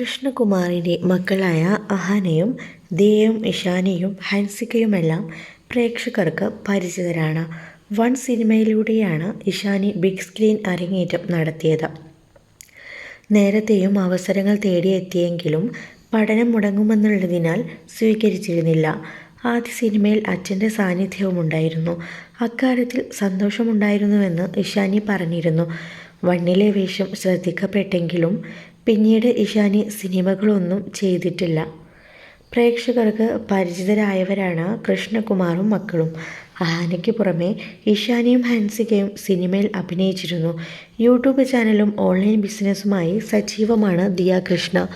കൃഷ്ണകുമാറിന്റെ മക്കളായ അഹാനയും ദേയും ഇഷാനയും ഹൻസികയുമെല്ലാം പ്രേക്ഷകർക്ക് പരിചിതരാണ്. വൺ സിനിമയിലൂടെയാണ് ഇഷാനി ബിഗ് സ്ക്രീൻ അരങ്ങേറ്റം നടത്തിയത്. നേരത്തെയും അവസരങ്ങൾ തേടിയെത്തിയെങ്കിലും പഠനം മുടങ്ങുമെന്നുള്ളതിനാൽ സ്വീകരിച്ചിരുന്നില്ല. ആദ്യ സിനിമയിൽ അച്ഛന്റെ സാന്നിധ്യവും ഉണ്ടായിരുന്നു അക്കാര്യത്തിൽ സന്തോഷമുണ്ടായിരുന്നുവെന്ന് ഇഷാനി പറഞ്ഞിരുന്നു. വണ്ണിലെ വേഷം ശ്രദ്ധിക്കപ്പെട്ടെങ്കിലും പിന്നീട് ഇഷാനി സിനിമകളൊന്നും ചെയ്തിട്ടില്ല. പ്രേക്ഷകർക്ക് പരിചിതരായവരാണ് കൃഷ്ണകുമാറും മക്കളും. ആനയ്ക്ക് പുറമെ ഇഷാനിയും ഹൻസികയും സിനിമയിൽ അഭിനയിച്ചിരുന്നു. യൂട്യൂബ് ചാനലും ഓൺലൈൻ ബിസിനസ്സുമായി സജീവമാണ് ദിയ കൃഷ്ണ.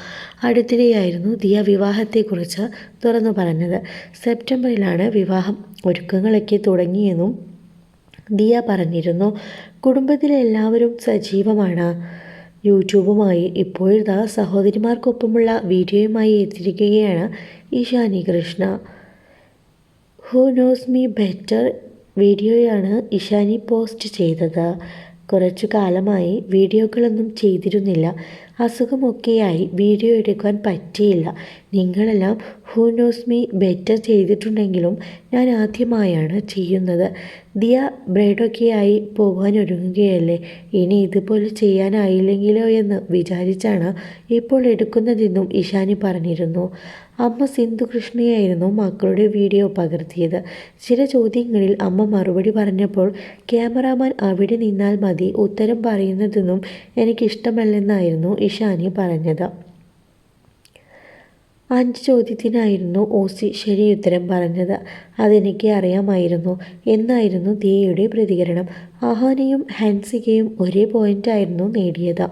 അടുത്തിടെയായിരുന്നു ദിയ വിവാഹത്തെക്കുറിച്ച് തുറന്നു പറഞ്ഞത്. സെപ്റ്റംബറിലാണ് വിവാഹം ഒരുക്കങ്ങളൊക്കെ തുടങ്ങിയെന്നും ദിയ പറഞ്ഞിരുന്നു. കുടുംബത്തിലെ എല്ലാവരും സജീവമാണ്. യൂട്യൂബുമായി ഇപ്പോഴത്തെ സഹോദരിമാർക്കൊപ്പമുള്ള വീഡിയോയുമായി എത്തിയിരിക്കുകയാണ് Ishani Krishna. Who knows me better വീഡിയോയാണ് ഇഷാനി പോസ്റ്റ് ചെയ്തത്. കുറച്ചു കാലമായി വീഡിയോകളൊന്നും ചെയ്തിരുന്നില്ല. അസുഖമൊക്കെയായി വീഡിയോ എടുക്കാൻ പറ്റിയില്ല. നിങ്ങളെല്ലാം ഹൂ നോസ് മീ ബെറ്റർ ചെയ്തിട്ടുണ്ടെങ്കിലും ഞാൻ ആദ്യമായാണ് ചെയ്യുന്നത്. ദിയ ബ്രൈഡൊക്കെയായി പോകാൻ ഒരുങ്ങുകയല്ലേ ഇനി ഇതുപോലെ ചെയ്യാനായില്ലെങ്കിലോ എന്ന് വിചാരിച്ചാണ് ഇപ്പോൾ എടുക്കുന്നതെന്നും ഇഷാനി പറഞ്ഞിരുന്നു. അമ്മ സിന്ധു കൃഷ്ണയായിരുന്നു മക്കളുടെ വീഡിയോ പകർത്തിയത്. ചില ചോദ്യങ്ങളിൽ അമ്മ മറുപടി പറഞ്ഞപ്പോൾ ക്യാമറാമാൻ അവിടെ നിന്നാൽ മതി. ഉത്തരം പറയുന്നതെന്നും എനിക്കിഷ്ടമല്ലെന്നായിരുന്നു ഇഷാനി പറഞ്ഞത്. അഞ്ച് ചോദ്യത്തിനായിരുന്നു ഓസി ശരി ശരിയുത്തരം പറഞ്ഞത്. അതെനിക്ക് അറിയാമായിരുന്നു എന്നായിരുന്നു ദിയയുടെ പ്രതികരണം. അഹാനയും ഹാൻസികയും ഒരേ പോയിന്റായിരുന്നു നേടിയത്.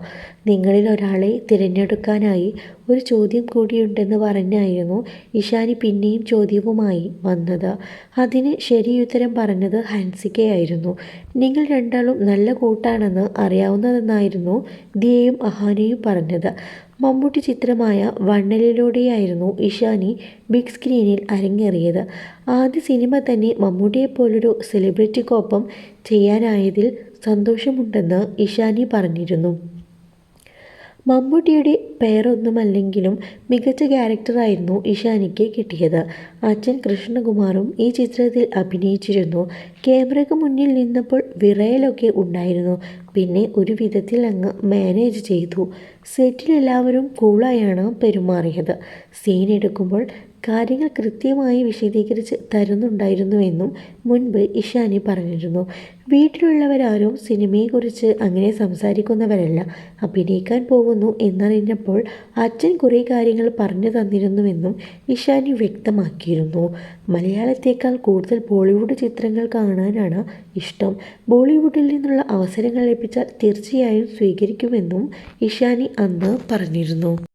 നിങ്ങളിൽ ഒരാളെ തിരഞ്ഞെടുക്കാനായി ഒരു ചോദ്യം കൂടിയുണ്ടെന്ന് പറഞ്ഞായിരുന്നു ഇഷാനി പിന്നെയും ചോദ്യവുമായി വന്നത്. അതിന് ശരിയുത്തരം പറഞ്ഞത് ഹാൻസികയായിരുന്നു. നിങ്ങൾ രണ്ടാളും നല്ല കൂട്ടാണെന്ന് അറിയാവുന്നതെന്നായിരുന്നു ദിയയും അഹാനയും പറഞ്ഞത്. മമ്മൂട്ടി ചിത്രമായ വണ്ണലിലൂടെയായിരുന്നു ഇഷാനി ബിഗ് സ്ക്രീനിൽ അരങ്ങേറിയത്. ആദ്യ സിനിമ തന്നെ മമ്മൂട്ടിയെപ്പോലൊരു സെലിബ്രിറ്റിക്കൊപ്പം ചെയ്യാനായതിൽ സന്തോഷമുണ്ടെന്ന് ഇഷാനി പറഞ്ഞിരുന്നു. മമ്മൂട്ടിയുടെ പേരൊന്നുമല്ലെങ്കിലും മികച്ച ക്യാരക്ടറായിരുന്നു ഇഷാനിക്ക് കിട്ടിയത്. അച്ഛൻ കൃഷ്ണകുമാറും ഈ ചിത്രത്തിൽ അഭിനയിച്ചിരുന്നു. ക്യാമറയ്ക്ക് മുന്നിൽ നിന്നപ്പോൾ വിറയലൊക്കെ ഉണ്ടായിരുന്നു. പിന്നെ ഒരു വിധത്തിൽ അങ്ങ് മാനേജ് ചെയ്തു. സെറ്റിൽ എല്ലാവരും കൂളായാണ് പെരുമാറിയത്. സീൻ എടുക്കുമ്പോൾ കാര്യങ്ങൾ കൃത്യമായി വിശദീകരിച്ച് തരുന്നുണ്ടായിരുന്നുവെന്നും മുൻപ് ഇഷാനി പറഞ്ഞിരുന്നു. വീട്ടിലുള്ളവരാരും സിനിമയെക്കുറിച്ച് അങ്ങനെ സംസാരിക്കുന്നവരല്ല. അഭിനയിക്കാൻ പോകുന്നു എന്നറിഞ്ഞപ്പോൾ അച്ഛൻ കുറേ കാര്യങ്ങൾ പറഞ്ഞു തന്നിരുന്നുവെന്നും ഇഷാനി വ്യക്തമാക്കിയിരുന്നു. മലയാളത്തേക്കാൾ കൂടുതൽ ബോളിവുഡ് ചിത്രങ്ങൾ കാണാനാണ് ഇഷ്ടം. ബോളിവുഡിൽ നിന്നുള്ള അവസരങ്ങൾ ലഭിച്ചാൽ തീർച്ചയായും സ്വീകരിക്കുമെന്നും ഇഷാനി അന്ന് പറഞ്ഞിരുന്നു.